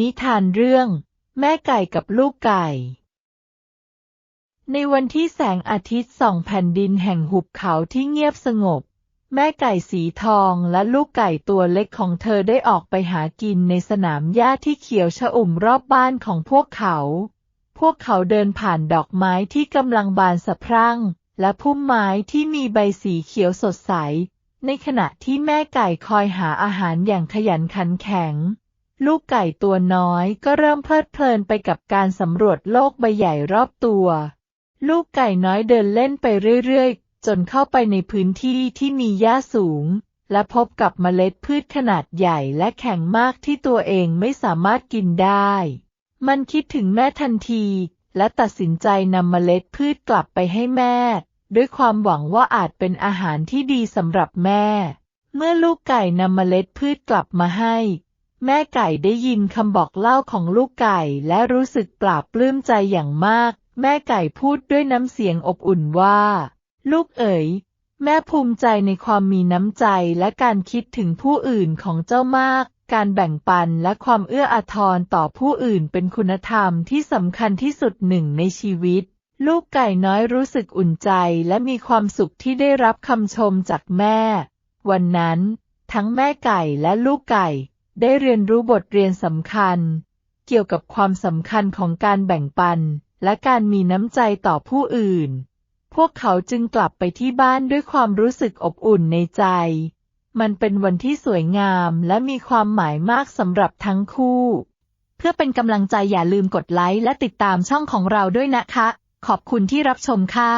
นิทานเรื่อง แม่ไก่กับลูกไก่ ในวันที่แสงอาทิตย์ส่องแผ่นดินแห่งหุบเขาที่เงียบสงบ แม่ไก่สีทองและลูกไก่ตัวเล็กของเธอได้ออกไปหากินในสนามหญ้าที่เขียวชอุ่มรอบบ้านของพวกเขา พวกเขาเดินผ่านดอกไม้ที่กำลังบานสะพรั่ง และพุ่มไม้ที่มีใบสีเขียวสดใส ในขณะที่แม่ไก่คอยหาอาหารอย่างขยันขันแข็ง ลูกไก่ตัวน้อยก็เริ่มเพลิดเพลินไปกับการสำรวจโลกใบใหญ่รอบตัว ลูกไก่น้อยเดินเล่นไปเรื่อยๆ จนเข้าไปในพื้นที่ที่มีหญ้าสูง และพบกับเมล็ดพืชขนาดใหญ่และแข็งมากที่ตัวเองไม่สามารถกินได้ มันคิดถึงแม่ทันที และตัดสินใจนำเมล็ดพืชกลับไปให้แม่ ด้วยความหวังว่าอาจเป็นอาหารที่ดีสำหรับแม่ เมื่อลูกไก่นำเมล็ดพืชกลับมาให้ แม่ไก่ได้ยินคำบอกเล่าของลูกไก่และรู้สึกปลาบปลื้มใจอย่างมาก แม่ไก่พูดด้วยน้ำเสียงอบอุ่นว่า ลูกเอ๋ย แม่ภูมิใจในความมีน้ำใจและการคิดถึงผู้อื่นของเจ้ามาก การแบ่งปันและความเอื้ออาทรต่อผู้อื่นเป็นคุณธรรมที่สำคัญที่สุดหนึ่งในชีวิต ลูกไก่น้อยรู้สึกอุ่นใจและมีความสุขที่ได้รับคำชมจากแม่ วันนั้น ทั้งแม่ไก่และลูกไก่ ได้เรียนรู้บทเรียนสำคัญ เกี่ยวกับความสำคัญของการแบ่งปัน และการมีน้ำใจต่อผู้อื่น พวกเขาจึงกลับไปที่บ้านด้วยความรู้สึกอบอุ่นในใจ มันเป็นวันที่สวยงามและมีความหมายมากสำหรับทั้งคู่ เพื่อเป็นกำลังใจอย่าลืมกดไลค์และติดตามช่องของเราด้วยนะคะ ขอบคุณที่รับชมค่ะ